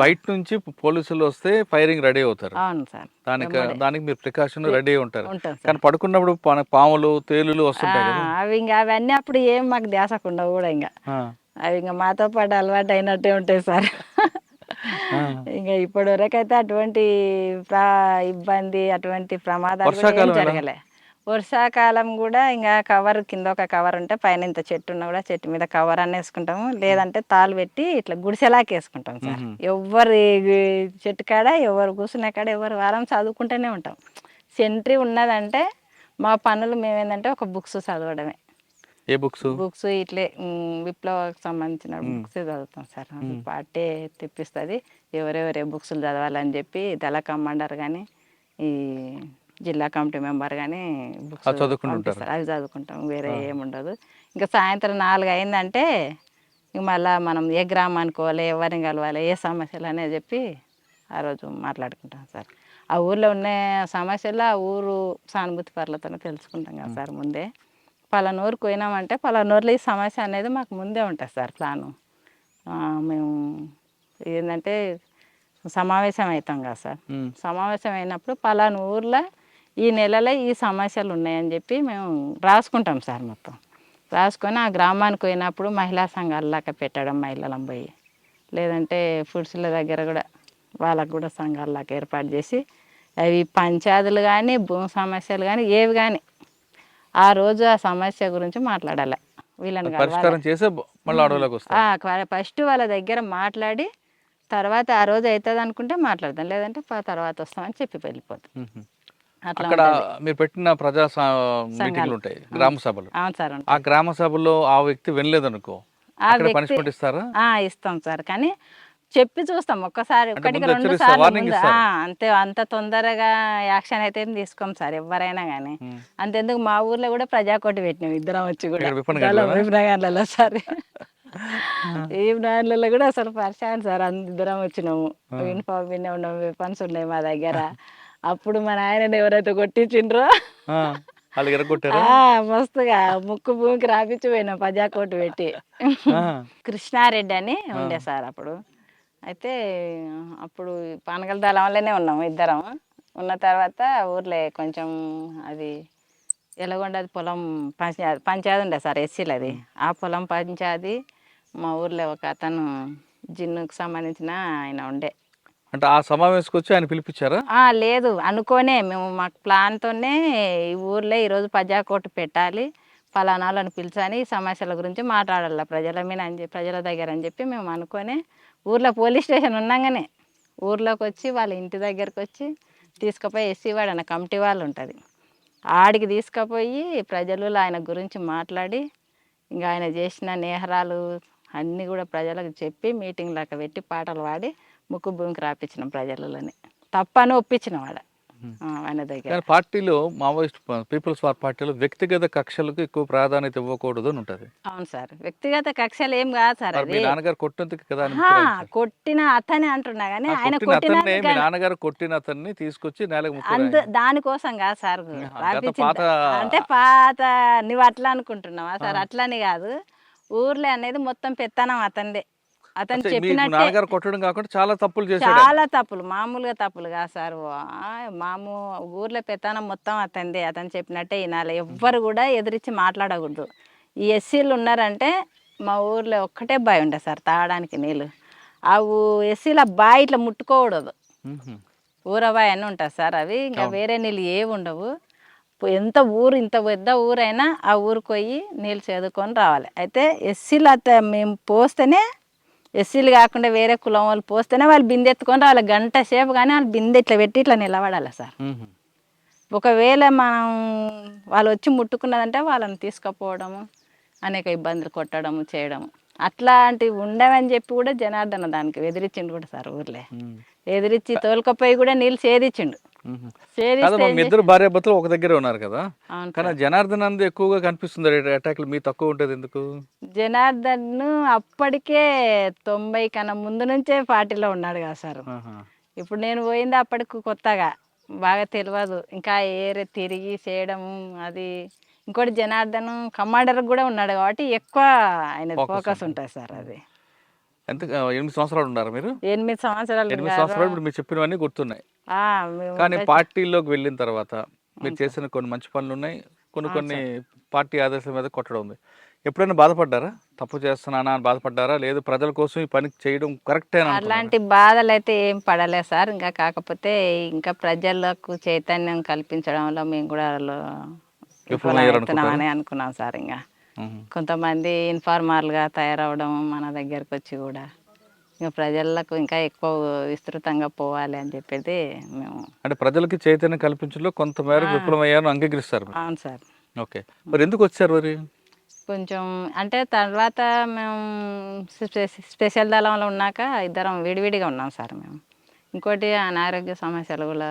బయట నుంచి పోలీసులు వస్తే ఫైరింగ్ రెడీ అవుతారు. అవును సార్. దానికి దానికి మీరు ప్రికాషన్ రెడీ ఉంటారు. కానీ పడుకున్నప్పుడు పాములు తేలులు వస్తుంటాయి అవి ఇంకా అవన్నీ అప్పుడు ఏం మాకు ధ్యాసకుండా కూడా ఇంకా. అవి ఇంకా మాతో పాటు అలవాటు అయినట్టే ఉంటాయి సార్. ఇంకా ఇప్పటి వరకు అయితే అటువంటి ఇబ్బంది అటువంటి ప్రమాదాలు? జరగలే. వర్షాకాలం కూడా ఇంకా కవర్ కింద ఒక కవర్ ఉంటే పైన ఇంత చెట్టు ఉన్నా కూడా చెట్టు మీద కవర్ అన్న వేసుకుంటాము లేదంటే తాళ్ళు పెట్టి ఇట్లా గుడిసెలాకి వేసుకుంటాం సార్. ఎవరు చెట్టు కాడ ఎవరు కూర్చునే కాడ ఎవరు వారం చదువుకుంటూనే ఉంటాం. సెంట్రీ ఉన్నదంటే మా పనులు మేమేందంటే ఒక బుక్స్ చదవడమే. ఏ బుక్స్? బుక్స్ ఇట్లే మ్, విప్లవకు సంబంధించిన బుక్స్ చదువుతాం సార్. పార్టీ తెప్పిస్తుంది. ఎవరెవరు ఏ బుక్స్ చదవాలని చెప్పి దళ కమాండర్ కానీ ఈ జిల్లా కమిటీ మెంబర్ కానీ బుక్స్ అది చదువుకుంటూ ఉంటారు. పంపిస్తారు. అవి చదువుకుంటాం. వేరే ఏముండదు. ఇంకా సాయంత్రం నాలుగు అయిందంటే ఇంక మళ్ళా మనం ఏ గ్రామానికి పోవాలి ఎవరిని కలవాలి ఏ సమస్యలు అనేది చెప్పి ఆ రోజు మాట్లాడుకుంటాం సార్. ఆ ఊర్లో ఉన్న సమస్యలు ఆ ఊరు సానుభూతి పరులతో తెలుసుకుంటాం కదా సార్ ముందే. పలానూరుకు పోయినామంటే పలానూరులో ఈ సమస్య అనేది మాకు ముందే ఉంటుంది సార్ ప్లాను. మేము ఏంటంటే సమావేశం అవుతాం కదా సార్. సమావేశం అయినప్పుడు పలానా ఊర్లో ఈ నెలలో ఈ సమస్యలు ఉన్నాయని చెప్పి మేము రాసుకుంటాం సార్ మొత్తం. రాసుకొని ఆ గ్రామానికి పోయినప్పుడు మహిళా సంఘాలలాగా పెట్టడం మహిళలం పోయి లేదంటే ఫుడ్స్ల దగ్గర కూడా వాళ్ళకు కూడా సంఘాలలాగా ఏర్పాటు చేసి అవి పంచాయతీలు కానీ భూమి సమస్యలు కానీ ఏవి కానీ ఆ రోజు ఆ సమస్య గురించి మాట్లాడాలి. వీళ్ళని ఫస్ట్ వాళ్ళ దగ్గర మాట్లాడి తర్వాత ఆ రోజు అవుతుంది అనుకుంటే మాట్లాడదాం లేదంటే తర్వాత వస్తామని చెప్పి వెళ్ళిపోతాం. అక్కడ. మీరు పెట్టిన ప్రజా మీటింగ్లు ఉంటాయి గ్రామ సభలు. సార్. ఆ గ్రామ సభలో ఆ వ్యక్తి వినలేదనుకో పనిష్మెంట్ ఇస్తారా? ఇస్తాం సార్. కానీ చెప్పి చూస్తాం. ఒక్కసారి ముందు రెండు సార్లు అంతే అంత తొందరగా యాక్షన్ అయితే ఏం తీసుకోం సార్ ఎవరైనా కానీ. అంతెందుకు మా ఊర్లో కూడా ప్రజాకోటి పెట్టినాం ఇద్దరం వచ్చి కూడా. సార్. నాళ్ళలో కూడా అసలు పరిశాన్ సార్ అందరం వచ్చినాము. యూనిఫామ్ వినే ఉన్నాం వెపన్స్ ఉన్నాయి మా దగ్గర. అప్పుడు మా నాయనని ఎవరైతే కొట్టించిండ్రో మస్తుగా ముక్కు భూమికి రాపించి పోయినాం ప్రజాకోటి పెట్టి. కృష్ణారెడ్డి అని ఉండే సార్ అప్పుడు. అయితే అప్పుడు పానగల దళంలోనే ఉన్నాము ఇద్దరం. ఉన్న తర్వాత ఊర్లో కొంచెం అది ఎలాగొండది పొలం పంచాయతీ పంచాయతీ ఉండే సార్ ఎస్సీలు అది. ఆ పొలం పంచాయతీ మా ఊర్లో ఒక అతను జిన్నుకు సంబంధించిన ఆయన ఉండే. అంటే ఆ సమావేశంకి వచ్చి ఆయన పిలిపించారా? ఆ, లేదు. అనుకోనే మేము మా ప్లాన్తోనే ఈ ఊర్లో ఈరోజు ప్రజాకోర్టు పెట్టాలి. ఫలానాలను పిలిచాని పిలిచని ఈ సమస్యల గురించి మాట్లాడాలి ప్రజల మీద అని చెప్పి ప్రజల దగ్గర అని చెప్పి మేము అనుకొని ఊర్లో పోలీస్ స్టేషన్ ఉన్నాగానే ఊర్లోకి వచ్చి వాళ్ళ ఇంటి దగ్గరకు వచ్చి తీసుకుపోయి ఎస్సీ వాడు అన్న కమిటీ వాళ్ళు ఉంటుంది. ఆడికి తీసుకుపోయి ప్రజలు ఆయన గురించి మాట్లాడి ఇంకా ఆయన చేసిన నేహరాలు అన్నీ కూడా ప్రజలకు చెప్పి మీటింగ్ లాగా పెట్టి పాటలు పాడి ముక్కు భూమికి రాపించినాం ప్రజలని తప్పని ఒప్పించిన వాడ ఆయన దగ్గర. పార్టీలో మావోయిస్ట్ పీపుల్స్ వార్ పార్టీలో వ్యక్తిగత కక్షలకు ఎక్కువ ప్రాధాన్యత ఇవ్వకూడదు అని ఉంటది. అవును సార్. వ్యక్తిగత కక్షలు ఏం కాదు సార్ మీ నాన్నగారు కొట్టినందుకు కదా కొట్టిన అతనే అంటున్నా కానీ ఆయన కొట్టిన మీ నాన్నగారు కొట్టిన అతన్ని తీసుకొచ్చి నేలకు అందు దానికోసం కాదు సార్ అంటే పాత నువ్వు అట్లా అనుకుంటున్నావా సార్? అట్లని కాదు. ఊర్లో అనేది మొత్తం పెత్తనం అతందే అతను చెప్పినట్టే కొట్టడం కాకుండా చాలా తప్పులు చేశాడు చాలా తప్పులు మామూలుగా తప్పులు కాదు సార్. మాము ఊర్లో పెత్తనం మొత్తం అతందే అతను చెప్పినట్టే వినాలి. ఎవ్వరు కూడా ఎదిరించి మాట్లాడకూడదు. ఈ ఎస్సీలు ఉన్నారంటే మా ఊర్లో ఒక్కటే బావి ఉండే సార్ తాగడానికి నీళ్ళు. ఆ ఊ- ఎస్సీల బావి ఇట్లా ముట్టుకోకూడదు. ఊరబాయి అని ఉంటుంది సార్ అవి. ఇంకా వేరే నీళ్ళు ఏవి ఉండవు. ఎంత ఊరు ఇంత పెద్ద ఊరైనా ఆ ఊరికి పోయి నీళ్ళు చదువుకొని రావాలి. అయితే ఎస్సీలు అత మేము పోస్తేనే ఎస్సీలు కాకుండా వేరే కులం వాళ్ళు పోస్తేనే వాళ్ళు బిందె ఎత్తుకొని రావాలి. గంట సేపు కానీ వాళ్ళు బిందె ఇట్లా పెట్టి ఇట్లా నిలబడాలి సార్. ఒకవేళ మనం వాళ్ళు వచ్చి ముట్టుకున్నదంటే వాళ్ళని తీసుకుపోవడము అనేక ఇబ్బందులు కొట్టడము చేయడము. అట్లాంటివి ఉండవని చెప్పి కూడా జనార్దన దానికి ఎదిరించిండు కూడా సార్ ఊర్లే. ఎదిరించి తోలుకపోయి కూడా నీళ్ళు కాదమ్మా మీ ఇద్దరు భార్య భర్తలు ఒక దగ్గరే ఉన్నారు కదా? కానీ జనార్దన్ అంది ఎక్కువగా కనిపిస్తుంది అటాక్లు మీ తక్కువ ఉంటుంది ఎందుకు? జనార్దన్ అప్పటికే తొంభై కన్నా ముందు నుంచే పార్టీలో ఉన్నాడు కదా సార్. ఇప్పుడు నేను పోయింది అప్పటికి కొత్తగా. బాగా తెలియదు ఇంకా ఏరే తిరిగి చేయడము అది. ఇంకోటి జనార్దన్ కమాండర్ కూడా ఉన్నాడు కాబట్టి ఎక్కువ ఆయన ఫోకస్ ఉంటుంది సార్ అది. ఎంత ఎనిమిది సంవత్సరాలు ఉన్నారు మీరు? ఎనిమిది సంవత్సరాలు ఎనిమిది. సంవత్సరాలు ఇప్పుడు మీరు చెప్పినవన్నీ గుర్తున్నాయి. కానీ పార్టీలోకి వెళ్ళిన తర్వాత మీరు చేసిన కొన్ని మంచి పనులు ఉన్నాయి కొన్ని కొన్ని పార్టీ ఆదేశాల మీద కొట్టడం ఉంది. ఎప్పుడైనా బాధపడ్డారా? తప్పు చేస్తున్నానా అని బాధపడ్డారా? లేదు ప్రజల కోసం ఈ పని చేయడం కరెక్టే అని? అలాంటి బాధలు అయితే ఏం పడలేదు సార్. ఇంకా కాకపోతే ఇంకా ప్రజలకు చైతన్యం కల్పించడంలో మేము కూడా విఫలమవుతున్నామని అనుకున్నాం సార్ ఇంకా. కొంతమంది ఇన్ఫార్మర్గా తయారవడం మన దగ్గరకు వచ్చి కూడా. ఇంకా ప్రజలకు ఇంకా ఎక్కువ విస్తృతంగా పోవాలి అని చెప్పేది మేము. అంటే ప్రజలకి చైతన్యం కల్పించడంలో కొంతమేరకు విఫలమయ్యారు అంగీకరిస్తారు. అవును సార్. ఓకే. మరి ఎందుకు వచ్చారు మరి? కొంచెం అంటే తర్వాత మేము స్పె- స్పెషల్ దళంలో ఉన్నాక ఇద్దరం విడివిడిగా ఉన్నాం సార్ మేము. ఇంకోటి అనారోగ్య సమస్యలు కూడా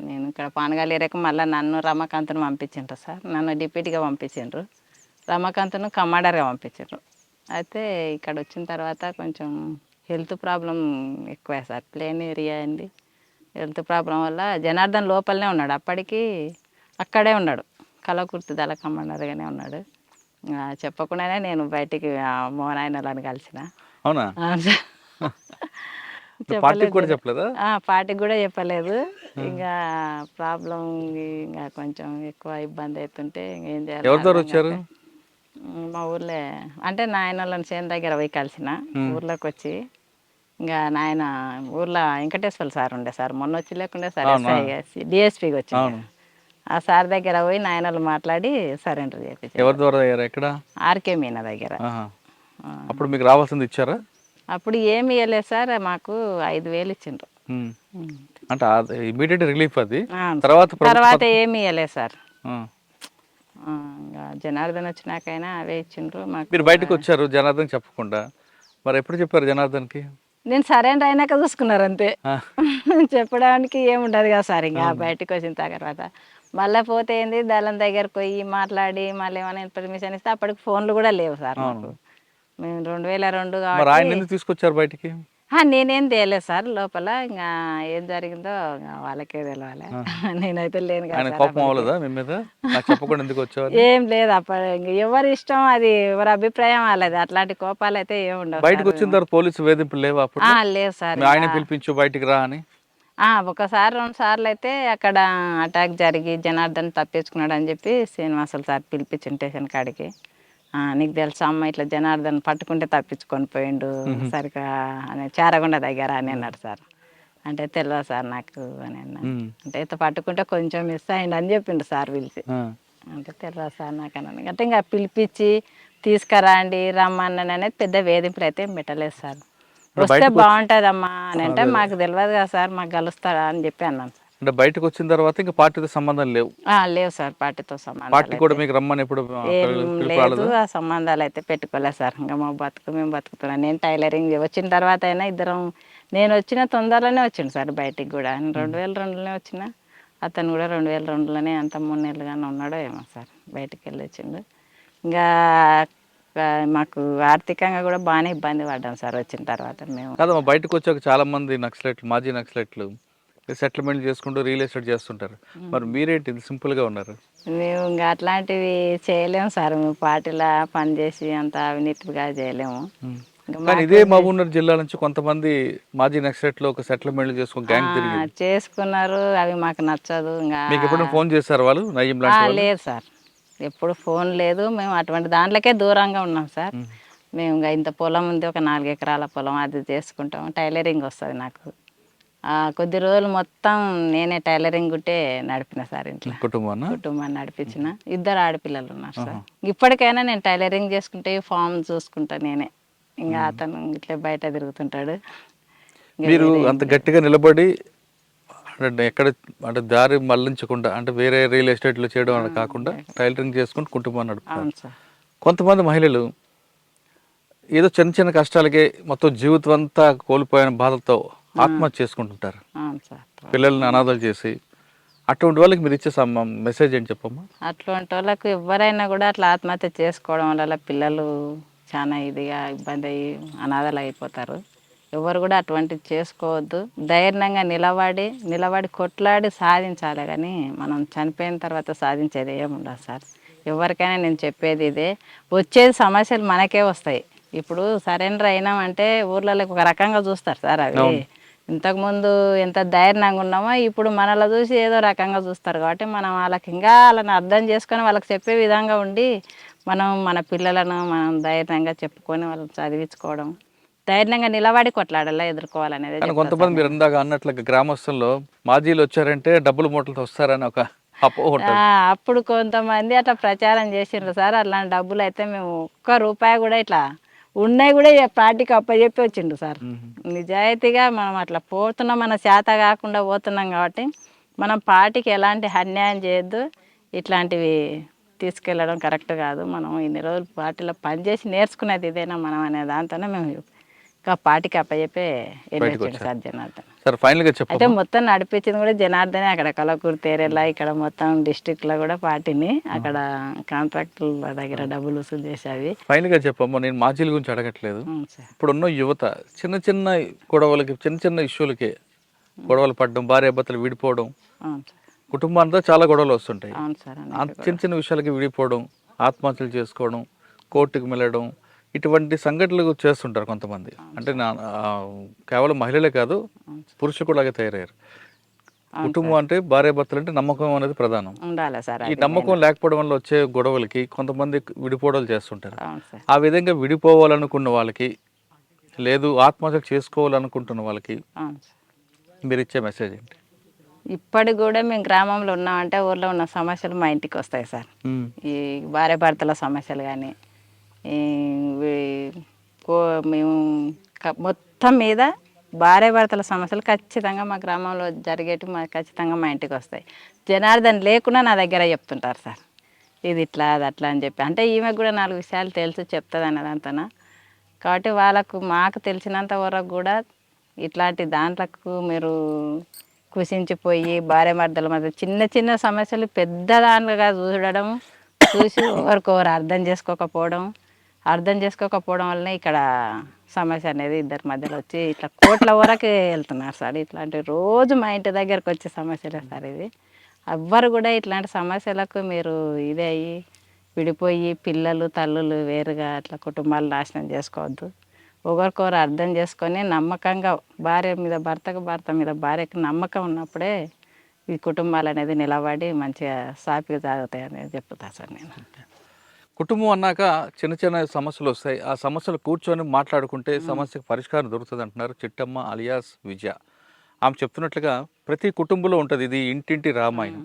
నేను ఇక్కడ పానగాలి ఏరియాకి మళ్ళీ నన్ను రమాకాంత్ను పంపించిండ్రు సార్. నన్ను డిప్యూటీగా పంపించిండ్రు. రమాకాంత్ను కమాండర్గా పంపించిండ్రు. అయితే ఇక్కడ వచ్చిన తర్వాత కొంచెం హెల్త్ ప్రాబ్లం ఎక్కువే సార్. ప్లేన్ ఏరియా అండి. హెల్త్ ప్రాబ్లం వల్ల జనార్దన్ లోపలనే ఉన్నాడు. అప్పటికి అక్కడే ఉన్నాడు. కలకుర్తి దళ కమాండర్గానే ఉన్నాడు. చెప్పకుండానే నేను బయటికి ఆ మోనాయనలను కలిసిన. అవునా? పార్టీకి కూడా చెప్పలేదు. పార్టీకి కూడా చెప్పలేదు. ఇంకా ప్రాబ్లం ఇంకా కొంచెం ఎక్కువ ఇబ్బంది అవుతుంటే ఏం చేయాలి? వచ్చారు? మా ఊర్లే. అంటే నాయన వాళ్ళని చేను దగ్గర పోయి కలిసిన. ఊర్లోకి వచ్చి ఇంకా నాయన ఊర్లో వెంకటేశ్వర సార్ ఉండే సార్. మొన్న వచ్చి లేకుండే సార్ ఎస్ఐ డిఎస్పీకి వచ్చి. ఆ సార్ దగ్గర పోయి నాయనలు మాట్లాడి సరెండర్ చేయించారు ఎవరి ద్వారా అయ్యారు ఎక్కడ? ఆర్కే మీనా దగ్గర. అప్పుడు మీకు రావాల్సింది ఇచ్చారా? అప్పుడు ఏమి ఇవ్వలేదు సార్ మాకు ఐదు వేలు ఇచ్చిండ్రు. అంటే ఇమీడియట్ రిలీఫ్ అది. తర్వాత తర్వాత ఏమి ఇవ్వలేదు సార్. జనార్దన్ వచ్చినాకైనా అవే ఇచ్చిండ్రు మాకు. మీరు బయటకు వచ్చారు జనార్దన్ చెప్పకుండా. మరి ఎప్పుడు చెప్పారు జనార్దన్కి? నేను సరెండర్ అయినాక చూసుకున్నారు అంతే. చెప్పడానికి ఏముండదు కదా సార్ ఇంకా బయటకు వచ్చిన తర్వాత. మళ్ళీ పోతే ఏంది దళం దగ్గరకు పోయి మాట్లాడి మళ్ళీ ఏమైనా పర్మిషన్ ఇస్తే అప్పటికి ఫోన్లు కూడా లేవు సార్ మాకు. మేము రెండు వేల రెండు తీసుకొచ్చారు బయటికి? నేనేం తేలేదు సార్. లోపల ఇంకా ఏం జరిగిందో వాళ్ళకే తెలవాలి. నేనైతే లేను కదా ఆయన కోపం అప్పటికి. అవ్వలేదా మీ మీద? నాకు చెప్పకుండా ఎందుకు వచ్చావు ఏం లేదు అప్పుడు ఇంక ఎవరి ఇష్టం అది ఎవరి అభిప్రాయం వాళ్ళది. అట్లాంటి కోపాలు అయితే ఏమి ఉండవు బయటకు. వచ్చిన తర్వాత పోలీసు వేధింపులు లేవు అప్పుడు? లేవు సార్. ఆయన పిలిపించు బయటికి రా అని? ఆ, ఒకసారి రెండు సార్లు అయితే అక్కడ అటాక్ జరిగి జనార్దన్ తప్పించుకున్నాడు అని చెప్పి శ్రీనివాసులు సార్ పిలిపించిన స్టేషన్ కాడికి. నీకు తెలుసా అమ్మ ఇట్లా జనార్దన్ పట్టుకుంటే తప్పించుకొని పోయిండు సరిగా అని చారగొండ దగ్గర అని అన్నాడు సార్. అంటే తెలియదు సార్ నాకు అని అన్నా మ్మ్. అంటే ఇట్లా పట్టుకుంటే కొంచెం మిస్ అయిండు అని చెప్పిండు సార్ పిలిచి. అంటే తెలియదు సార్ నాకు అన్నాను అంటే ఇంకా పిలిపించి తీసుకురండి రమ్మన్నాను అనేది పెద్ద వేధింపులు అయితే పెట్టలేదు సార్. వస్తే బాగుంటుందమ్మా అని అంటే మాకు తెలియదు కదా సార్ మాకు కలుస్తారా అని చెప్పి అన్నాను అంటే బయటకు వచ్చిన తర్వాత ఇంకా పార్టీతో సంబంధం లేవు. ఆ, లేవు సార్ పార్టీతో సంబంధాలు పార్టీ కూడా మీకు రమ్మని ఎప్పుడు లేదు? ఆ సంబంధాలు అయితే పెట్టుకోలేదు సార్. ఇంకా మా బతుకు మేము బతుకుతున్నాం. నేను టైలరింగ్ వచ్చిన తర్వాత అయినా ఇద్దరం నేను వచ్చిన తొందరలోనే వచ్చిండు సార్ బయటికి కూడా. రెండు వేల రెండులోనే వచ్చిన అతను కూడా రెండు వేల రెండులోనే అంత మూడు నెలలుగానే ఉన్నాడో ఏమో సార్ బయటికి వెళ్ళి వచ్చిండు. ఇంకా మాకు ఆర్థికంగా కూడా బాగానే ఇబ్బంది పడ్డాం సార్ వచ్చిన తర్వాత మేము. బయటకు వచ్చాక చాలా మంది నక్సలైట్లు మాజీ నక్సలైట్లు సెటిల్మెంట్ చేసుకుంటూ రియల్ ఎస్టేట్ చేస్తుంటారు. మరి మీరేంటి ఇది సింపుల్గా ఉన్నారు? మేము ఇంకా అట్లాంటివి చేయలేము సార్. మేము పార్టీలో పనిచేసి అంత అవినీతిగా చేయలేము. కానీ ఇదే మహబూబ్నగర్ జిల్లా నుంచి కొంతమంది మాజీ నక్సలైట్లు ఒక సెటిల్మెంట్ చేసుకుని గ్యాంగ్ తిరిగి ఆ, చేసుకున్నారు. అవి మాకు నచ్చదు. ఇంకా మీకు ఎప్పుడైనా ఫోన్ చేశారు వాళ్ళు? నయ్యం లేదు సార్. ఎప్పుడు ఫోన్ లేదు. మేము అటువంటి దాంట్లోకే దూరంగా ఉన్నాం సార్. మేము ఇంకా ఇంత పొలం ఉంది. ఒక నాలుగు ఎకరాల పొలం అది చేసుకుంటాం. టైలరింగ్ వస్తుంది నాకు. కొద్ది రోజులు మొత్తం నేనే టైలరింగ్ గుట్టే నడిపిన సార్ ఇంట్లో. కుటుంబాన్ని కుటుంబాన్ని నడిపించిన. ఇద్దరు ఆడపిల్లలు ఉన్నారు సార్. ఇప్పటికైనా నేను టైలరింగ్ చేసుకుంటే ఫామ్ చూసుకుంటా నేనే. ఇంకా అతను ఇట్లా బయట తిరుగుతుంటాడు. ఇంకా మీరు వేరే అంత గట్టిగా నిలబడి అంటే ఎక్కడ అంటే దారి మళ్ళించకుండా అంటే వేరే రియల్ ఎస్టేట్లో చేయడం అని కాకుండా టైలరింగ్ చేసుకుంటూ కుటుంబాన్ని నడుపుతారు. అవును సార్. కొంతమంది మహిళలు ఏదో చిన్న చిన్న కష్టాలకే మొత్తం జీవితం అంతా కోల్పోయిన బాధతో ఆత్మహత్య చేసుకుంటుంటారు. అవును సార్ పిల్లల్ని అనాథలు చేసి అటువంటి వాళ్ళకి మీరు ఇచ్చే మెసేజ్ ఏంటి చెప్పమ్మా? అట్లాంటి వాళ్ళకు ఎవరైనా కూడా అట్లా ఆత్మహత్య చేసుకోవడం వల్ల పిల్లలు చాలా ఇదిగా ఇబ్బంది అయ్యి అనాథలు అయిపోతారు. ఎవరు కూడా అటువంటివి చేసుకోవద్దు. ధైర్యంగా నిలబడి నిలబడి కొట్లాడి సాధించాలి కానీ మనం చనిపోయిన తర్వాత సాధించేది ఏముండదు సార్. ఎవరికైనా నేను చెప్పేది ఇదే. వచ్చేది సమస్యలు మనకే వస్తాయి. ఇప్పుడు సరెండర్ అయినామంటే ఊర్లలో ఒక రకంగా చూస్తారు సార్ అవి. ఇంతకుముందు ఎంత ధైర్యంగా ఉన్నామో ఇప్పుడు మనలో చూసి ఏదో రకంగా చూస్తారు. కాబట్టి మనం వాళ్ళకి ఇంకా వాళ్ళని అర్థం చేసుకొని వాళ్ళకి చెప్పే విధంగా ఉండి మనం మన పిల్లలను మనం ధైర్యంగా చెప్పుకొని వాళ్ళని చదివించుకోవడం ధైర్యంగా నిలబడి కొట్లాడాలా ఎదుర్కోవాలనేది కొంతమంది మీరు ఇందాక అన్నట్లుగా గ్రామస్తుల్లో మాజీలు వచ్చారంటే డబ్బులు మూటలతో వస్తారని ఒక అప్పుడు కొంతమంది అట్లా ప్రచారం చేసిండ్రు సార్. అలాంటి డబ్బులు అయితే మేము ఒక్క రూపాయి కూడా ఇట్లా ఉన్నాయి కూడా పార్టీకి అప్పచెప్పి వచ్చిండు సార్. నిజాయితీగా మనం అట్లా పోతున్నాం మన చేత కాకుండా పోతున్నాం కాబట్టి మనం పార్టీకి ఎలాంటి అన్యాయం చేయొద్దు ఇట్లాంటివి తీసుకెళ్ళడం కరెక్ట్ కాదు. మనం ఇన్ని రోజులు పార్టీలో పనిచేసి నేర్చుకునేది ఇదేనా మనం అనే దాంతోనే మేము ఇంకా పార్టీకి అప్పచెప్పే వెళ్ళొచ్చిండు సార్ జనార్దన్ సరే ఫైనల్గా చెప్పు అయితే మొత్తం నడిపించింది కూడా జనార్దనే అక్కడ కలకూరు తేరెలా ఇక్కడ మొత్తం డిస్టిక్లో కూడా పార్టీని అక్కడ కాంట్రాక్టుల దగ్గర డబ్బులు వసూలు చేసేవి. ఫైనల్గా చెప్పమ్మా నేను మాజీల గురించి అడగట్లేదు. ఇప్పుడున్న యువత చిన్న చిన్న గొడవలకి చిన్న చిన్న ఇష్యూలకి గొడవలు పడడం భార్య భర్తలు విడిపోవడం కుటుంబంతో చాలా గొడవలు వస్తుంటాయి. చిన్న చిన్న విషయాలకి విడిపోవడం ఆత్మహత్యలు చేసుకోవడం కోర్టుకు వెళ్ళడం ఇటువంటి సంఘటనలు చేస్తుంటారు కొంతమంది. అంటే నా కేవలం మహిళలే కాదు పురుషులు కూడా అలాగే తయారయ్యారు కుటుంబం అంటే భార్య భర్తలు అంటే నమ్మకం అనేది ప్రధానం. ఉండాలి సార్ ఈ. నమ్మకం లేకపోవడం వల్ల వచ్చే గొడవలకి కొంతమంది విడిపోవడాలు చేస్తుంటారు. ఆ విధంగా విడిపోవాలనుకున్న వాళ్ళకి లేదు ఆత్మహత్య చేసుకోవాలనుకుంటున్న వాళ్ళకి మీరు ఇచ్చే మెసేజ్ ఏంటి? ఇప్పటికి కూడా మేము గ్రామంలో ఉన్నామంటే ఊర్లో ఉన్న సమస్యలు మా ఇంటికి వస్తాయి సార్. ఈ భార్య భర్తల సమస్యలు కానీ మేము మొత్తం మీద భార్య భర్తల సమస్యలు ఖచ్చితంగా మా గ్రామంలో జరిగేటివి మా ఖచ్చితంగా మా ఇంటికి వస్తాయి. జనార్దన్ లేకుండా నా దగ్గర చెప్తుంటారు సార్. ఇది ఇట్లా అది అట్లా అని చెప్పి. అంటే ఈమె కూడా నాలుగు విషయాలు తెలుసు చెప్తుంది అన్నదంతన. కాబట్టి వాళ్ళకు మాకు తెలిసినంత వరకు కూడా ఇట్లాంటి దాంట్లకు మీరు కుసించిపోయి భార్య మర్దల మధ్య చిన్న చిన్న సమస్యలు పెద్ద దానిగా చూడడం చూసి ఒకరికొకరు అర్థం చేసుకోకపోవడం అర్థం చేసుకోకపోవడం వల్లనే ఇక్కడ సమస్య అనేది ఇద్దరి మధ్యలో వచ్చి ఇట్లా కోట్ల వరకు వెళ్తున్నారు సార్. ఇట్లాంటి రోజు మా ఇంటి దగ్గరకు వచ్చే సమస్యలే సార్ ఇది. ఎవ్వరు కూడా ఇట్లాంటి సమస్యలకు మీరు ఇదే అయ్యి విడిపోయి పిల్లలు తల్లులు వేరుగా అట్లా కుటుంబాలు నాశనం చేసుకోవద్దు. ఒకరికొకరు అర్థం చేసుకొని నమ్మకంగా భార్య మీద భర్తకు భర్త మీద భార్యకు నమ్మకం ఉన్నప్పుడే ఈ కుటుంబాలు అనేది నిలబడి మంచిగా సాపిగా సాగుతాయి అనేది చెప్తా సార్ నేను. కుటుంబం అన్నాక చిన్న చిన్న సమస్యలు వస్తాయి. ఆ సమస్యలు కూర్చొని మాట్లాడుకుంటే సమస్యకు పరిష్కారం దొరుకుతుంది అంటున్నారు చిట్టమ్మ అలియాస్ విజయ. ఆమె చెప్తున్నట్లుగా ప్రతి కుటుంబంలో ఉంటుంది ఇది ఇంటింటి రామాయణం.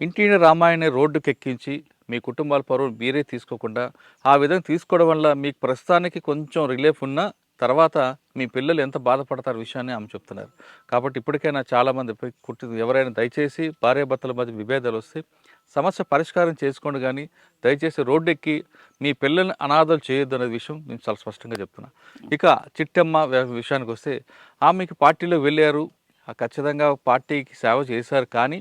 ఇంటింటి రామాయణ రోడ్డుకి ఎక్కించి మీ కుటుంబాల పరువు మీరే తీసుకోకుండా ఆ విధంగా తీసుకోవడం వల్ల మీకు ప్రస్తుతానికి కొంచెం రిలీఫ్ ఉన్నా తర్వాత మీ పిల్లలు ఎంత బాధపడతారు విషయాన్ని ఆమె చెప్తున్నారు. కాబట్టి ఇప్పటికైనా చాలామంది ఎవరైనా దయచేసి భార్యాభర్తల మధ్య విభేదాలు వస్తే సమస్య పరిష్కారం చేసుకోండి కానీ దయచేసి రోడ్డు ఎక్కి మీ పిల్లల్ని అనాథలు చేయొద్దు అనే విషయం నేను చాలా స్పష్టంగా చెప్తున్నా. ఇక చిట్టమ్మ విషయానికి వస్తే ఆమెకి పార్టీలో వెళ్ళారు. ఆ ఖచ్చితంగా పార్టీకి సేవ చేశారు కానీ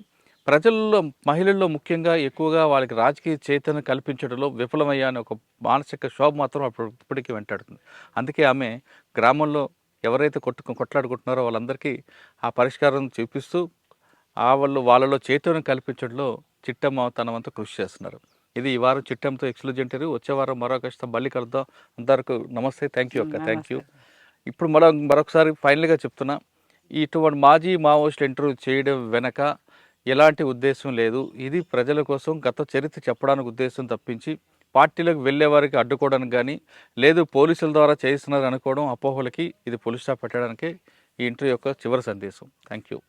ప్రజల్లో మహిళల్లో ముఖ్యంగా ఎక్కువగా వాళ్ళకి రాజకీయ చైతన్యం కల్పించడంలో విఫలమయ్యా అనే ఒక మానసిక శోభ మాత్రం అప్పుడు ఇప్పటికీ వెంటాడుతుంది. అందుకే ఆమె గ్రామంలో ఎవరైతే కొట్టు కొట్లాడుకుంటున్నారో వాళ్ళందరికీ ఆ పరిష్కారం చూపిస్తూ ఆ వాళ్ళు వాళ్ళలో చైతన్యం కల్పించడంలో చిట్టమ్మ తన వంతు కృషి చేస్తున్నారు. ఇది ఈ వారం చిట్టంతో ఎక్స్క్లూజ్ వచ్చే వారం మరో కష్టం మళ్ళీ కలుద్దాం. అందరికీ నమస్తే థ్యాంక్ యూ అక్క థ్యాంక్ యూ. ఇప్పుడు మరో మరొకసారి ఫైనల్గా చెప్తున్నా ఇటువంటి మాజీ మావోయిస్టులు ఇంటర్వ్యూ చేయడం వెనక ఎలాంటి ఉద్దేశం లేదు. ఇది ప్రజల కోసం గత చరిత్ర చెప్పడానికి ఉద్దేశం తప్పించి పార్టీలకు వెళ్ళే వారికి అడ్డుకోవడానికి కానీ లేదు పోలీసుల ద్వారా చేస్తున్నారు అనుకోవడం అపోహలకి ఇది పోలీస్ స్టాప్ పెట్టడానికే ఈ ఇంటర్వ్యూ యొక్క చివరి సందేశం. Thank you.